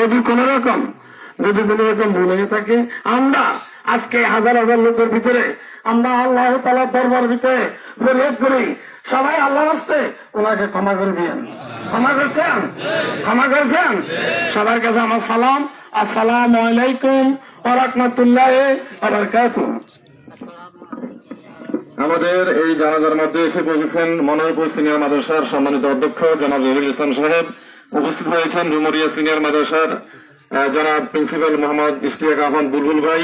যদি কোন রকম, যদি কোন রকম ভুল হয়ে থাকে, আমরা আজকে হাজার হাজার লোকের ভিতরে, আমরা আল্লাহ তালার দরবার ভিতরে ফরিয়াদ করি, সবাই আল্লাহ রাস্তে ওনাকে ক্ষমা করে দিয়েন। ক্ষমা করছেন? ক্ষমা করছেন? সবার কাছে আমার সালাম। আসসালাম আলাইকুম ওরহমতুল্লাহ বারাকাতুহ। আমাদের এই জানাজার মধ্যে এসে পৌঁছেছেন মনোহরপুর সিনিয়র মাদ্রাসার সম্মানিত অধ্যক্ষ জনাব রবিউল ইসলাম সাহেব। উপস্থিত হয়েছেন ডুমুরিয়া সিনিয়র মাদ্রাসার জনাব প্রিন্সিপাল মোহাম্মদ ইশতিয়াক আহমদ বুলবুল ভাই।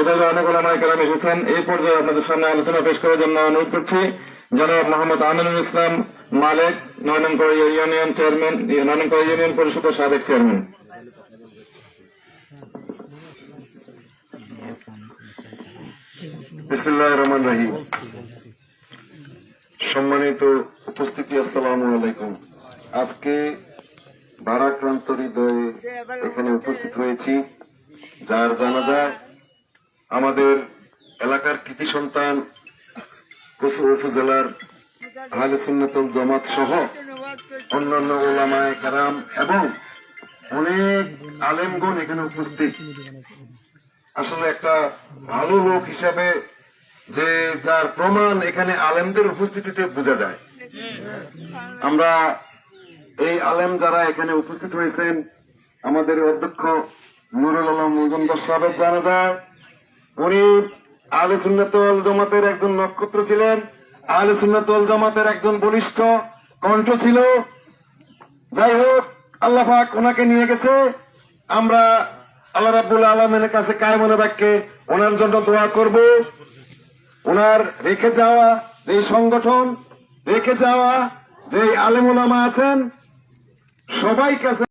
এভাবে অনেক ওলামায় কেরাম এসেছেন। এই পর্যায়ে আপনাদের সামনে আলোচনা পেশ করার জন্য অনুরোধ করছি। জনাব মোহাম্মদ আমিনুল ইসলাম মালেক, নয় নং ইউনিয়ন চেয়ারম্যান নয় ইউনিয়ন পরিষদের সাবেক চেয়ারম্যান। রহমান রাহিম। সম্মানিত উপস্থিতি, আসসালামু আলাইকুম। আজকে ভারাক্রান্ত হৃদয়ে এখানে উপস্থিত হয়েছি, যার জানাজা আমাদের এলাকার কৃতি সন্তান উপজেলার আহলে সুন্নতুল জামাত সহ অন্যান্য ওলামায় কারাম এবং অনেক আলেমগণ এখানে উপস্থিত। আসলে একটা ভালো লোক হিসাবে যে যার প্রমাণ এখানে আলেমদের উপস্থিতিতে বোঝা যায়। আমরা এই আলেম যারা এখানে উপস্থিত হয়েছেন, আমাদের অধ্যক্ষ নুরুল আলম মজুমদার সাহেব জানা যায় উনি আলে সুন্নতল জমাতের একজন নক্ষত্র ছিলেন। আলে সুন্নতল জমাতের একজন বলিষ্ঠ কণ্ঠ ছিল। যাই হোক, আল্লাহ পাক ওনাকে নিয়ে গেছে। আমরা আল্লাহ রাব্বুল আলমের কাছে কায়মনে বাক্যে ওনার জন্য দোয়া করব। ওনার রেখে যাওয়া যে সংগঠন, রেখে যাওয়া যে আলেমুলামা আছেন সবাই কাছে